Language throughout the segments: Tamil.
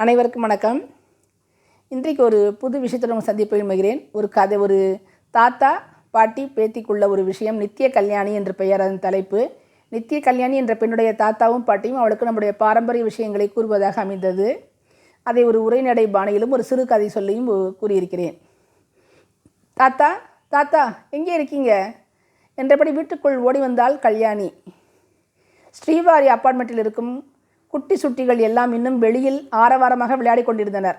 அனைவருக்கும் வணக்கம். இன்றைக்கு ஒரு புது விஷயத்தில் உங்கள் சந்திப்பு விரும்புகிறேன். ஒரு கதை ஒரு தாத்தா பாட்டி பேத்திக்குள்ள ஒரு விஷயம் நித்திய கல்யாணி என்ற பெயர் அதன் தலைப்பு. நித்திய கல்யாணி என்ற பெண்ணுடைய தாத்தாவும் பாட்டியும் அவளுக்கு நம்முடைய பாரம்பரிய விஷயங்களை கூறுவதாக அமைந்தது. அதை ஒரு உரைநடை பாணியிலும் ஒரு சிறு கதை சொல்லியும் கூறியிருக்கிறேன். தாத்தா தாத்தா எங்கே இருக்கீங்க? என்றபடி வீட்டுக்குள் ஓடி வந்தாள் கல்யாணி. ஸ்ரீவாரி அப்பார்ட்மெண்ட்டில் இருக்கும் குட்டி சுட்டிகள் எல்லாம் இன்னும் வெளியில் ஆரவாரமாக விளையாடிக் கொண்டிருந்தனர்.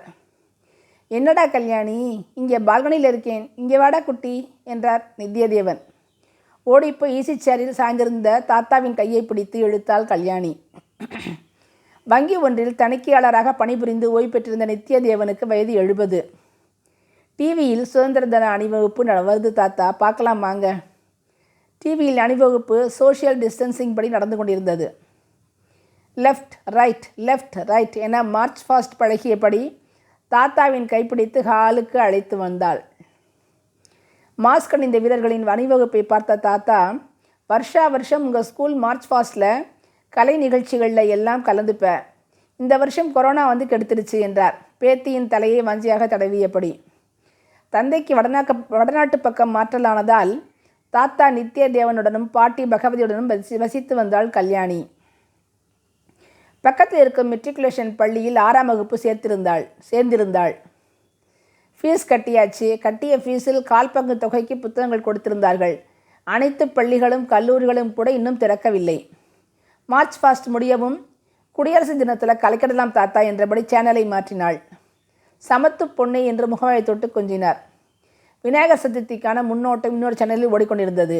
என்னடா கல்யாணி இங்கே பால்கனியில் இருக்கேன் இங்கே வாடா குட்டி என்றார் நித்யதேவன். ஓடிப்போ ஈசி சேரில் சாய்ந்திருந்த தாத்தாவின் கையை பிடித்து இழுத்தாள் கல்யாணி. வங்கி ஒன்றில் தணிக்கையாளராக பணிபுரிந்து ஓய்வு பெற்றிருந்த நித்யதேவனுக்கு வயது எழுபது. டிவியில் சுதந்திர தின அணிவகுப்பு வருது தாத்தா பார்க்கலாம் வாங்க. டிவியில் அணிவகுப்பு சோஷியல் டிஸ்டன்சிங் படி நடந்து கொண்டிருந்தது. லெஃப்ட் ரைட் லெஃப்ட் ரைட் என மார்ச் ஃபாஸ்ட் பழகியபடி தாத்தாவின் கைப்பிடித்து ஹாலுக்கு அழைத்து வந்தாள். மாஸ்க் அணிந்த வீரர்களின் அணிவகுப்பை பார்த்த தாத்தா வருஷா வருஷம் உங்கள் ஸ்கூல் மார்ச் ஃபாஸ்ட்டில் கலை நிகழ்ச்சிகளில் எல்லாம் கலந்துப்ப. இந்த வருஷம் கொரோனா வந்து கெடுத்துடுச்சு என்றார். பேத்தியின் தலையை வஞ்சியாக தடவியபடி. தந்தைக்கு வடநாக்க வடநாட்டு பக்கம் மாற்றலானதால் தாத்தா நித்யதேவனுடனும் பாட்டி பகவதியுடனும் வசி வசித்து வந்தாள் கல்யாணி. பக்கத்தில் இருக்கும் மெட்ரிகுலேஷன் பள்ளியில் ஆறாம் வகுப்பு சேர்த்திருந்தாள் சேர்ந்திருந்தாள். ஃபீஸ் கட்டியாச்சு. கட்டிய ஃபீஸில் கால் பங்கு தொகைக்கு புத்தகங்கள் கொடுத்திருந்தார்கள். அனைத்து பள்ளிகளும் கல்லூரிகளும் கூட இன்னும் திறக்கவில்லை. மார்ச் ஃபாஸ்ட் முடியவும் குடியரசு தினத்தில் கலைக்கிடலாம் தாத்தா என்றபடி சேனலை மாற்றினாள். சமத்து பொண்ணு என்று முகவாயை தொட்டு கொஞ்சினார். விநாயகர் சதுர்த்திக்கான முன்னோட்டம் இன்னொரு சேனலில் ஓடிக்கொண்டிருந்தது.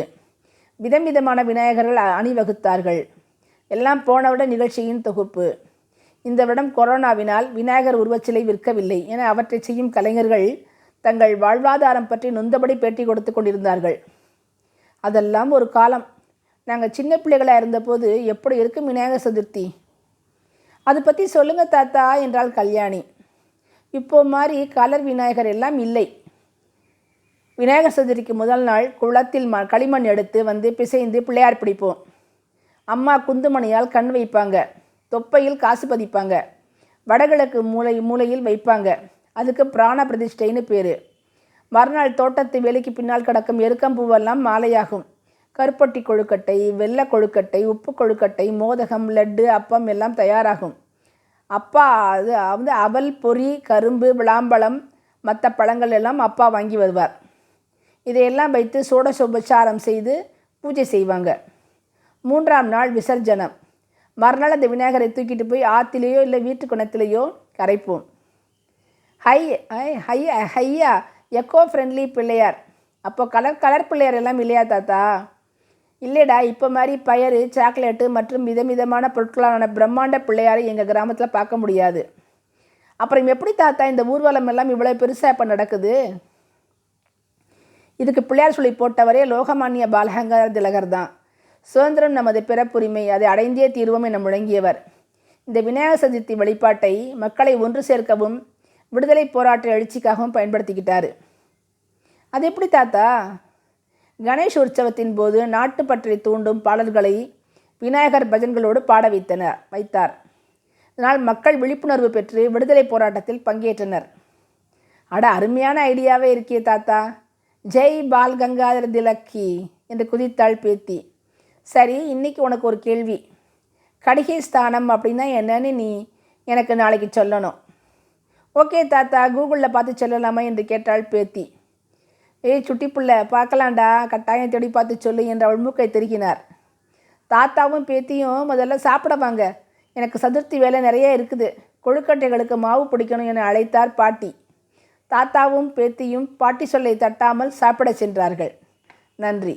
விதம் விதமான விநாயகர்கள் அணிவகுத்தார்கள். எல்லாம் போனவிட நிகழ்ச்சியின் தொகுப்பு. இந்த வருடம் கொரோனாவினால் விநாயகர் உருவச்சிலை விற்கவில்லை என அவற்றை செய்யும் கலைஞர்கள் தங்கள் வாழ்வாதாரம் பற்றி நொந்தபடி பேட்டி கொடுத்து கொண்டிருந்தார்கள். அதெல்லாம் ஒரு காலம். நாங்கள் சின்ன பிள்ளைகளாக இருந்தபோது எப்படி இருக்கும் விநாயகர் சதுர்த்தி? அதை பற்றி சொல்லுங்கள் தாத்தா என்றால் கல்யாணி. இப்போ மாதிரி கலர் விநாயகர் எல்லாம் இல்லை. விநாயகர் சதுர்த்திக்கு முதல் நாள் குளத்தில் ம களிமண் எடுத்து வந்து பிசைந்து பிள்ளையார் பிடிப்போம். அம்மா குந்துமணியால் கண் வைப்பாங்க. தொப்பையில் காசு பதிப்பாங்க. வடகிழக்கு மூலை மூலையில் வைப்பாங்க. அதுக்கு பிராண பிரதிஷ்டைன்னு பேர். மறுநாள் தோட்டத்து வேலைக்கு பின்னால் கிடக்கும் எருக்கம்பூவெல்லாம் மாலையாகும். கருப்பட்டி கொழுக்கட்டை வெள்ளை கொழுக்கட்டை உப்பு கொழுக்கட்டை மோதகம் லட்டு அப்பம் எல்லாம் தயாராகும். அப்பா அது வந்து அவல் பொறி கரும்பு விளாம்பழம் மற்ற பழங்கள் எல்லாம் அப்பா வாங்கி வருவார். இதையெல்லாம் வைத்து சோடசோபச்சாரம் செய்து பூஜை செய்வாங்க. மூன்றாம் நாள் விசர்ஜனம். மறுநாள் அந்த விநாயகரை தூக்கிட்டு போய் ஆற்றிலேயோ இல்லை வீட்டு குணத்திலேயோ கரைப்போம். ஹை ஐ ஹை ஹையா எக்கோ ஃப்ரெண்ட்லி பிள்ளையார். அப்போ கலர் கலர் பிள்ளையார் எல்லாம் இல்லையா தாத்தா? இல்லைடா இப்போ மாதிரி பயறு சாக்லேட்டு மற்றும் விதவிதமான பொருட்களான பிரம்மாண்ட பிள்ளையாரை எங்கள் கிராமத்தில் பார்க்க முடியாது. அப்புறம் எப்படி தாத்தா இந்த ஊர்வலம் எல்லாம் இவ்வளோ பெருசாக இப்போ நடக்குது? இதுக்கு பிள்ளையார் சொல்லி போட்டவரே லோகமானிய பாலகங்கர் திலகர் தான். சுதந்திரம் நமது பிறப்புரிமை அதை அடைந்தே தீர்வோம் என முழங்கியவர். இந்த விநாயகர் சதுர்த்தி வழிபாட்டை மக்களை ஒன்று சேர்க்கவும் விடுதலை போராட்ட எழுச்சிக்காகவும் பயன்படுத்திக்கிட்டார். அது எப்படி தாத்தா? கணேஷ் உற்சவத்தின் போது நாட்டுப்பற்றை தூண்டும் பாடல்களை விநாயகர் பஜன்களோடு பாட வைத்தனர் வைத்தார். இதனால் மக்கள் விழிப்புணர்வு பெற்று விடுதலை போராட்டத்தில் பங்கேற்றனர். அட அருமையான ஐடியாவே இருக்கே தாத்தா. ஜெய் பால் கங்காதர திலக்கி என்று குதித்தாள் பேத்தி. சரி இன்னைக்கு உனக்கு ஒரு கேள்வி. கடிகை ஸ்தானம் அப்படின்னா என்னன்னு நீ எனக்கு நாளைக்கு சொல்லணும். ஓகே தாத்தா கூகுளில் பார்த்து சொல்லலாமா என்று கேட்டாள் பேத்தி. ஏய் சுட்டி பிள்ள பார்க்கலாண்டா கட்டாயம் தேடி பார்த்து சொல்லு என்று அவள் மூக்கை திருகினார். தாத்தாவும் பேத்தியும் முதல்ல சாப்பிட வாங்க. எனக்கு சதுர்த்தி வேலை நிறைய இருக்குது. கொழுக்கட்டைகளுக்கு மாவு பிடிக்கணும் என அழைத்தார் பாட்டி. தாத்தாவும் பேத்தியும் பாட்டி சொல்லை தட்டாமல் சாப்பிட சென்றார்கள். நன்றி.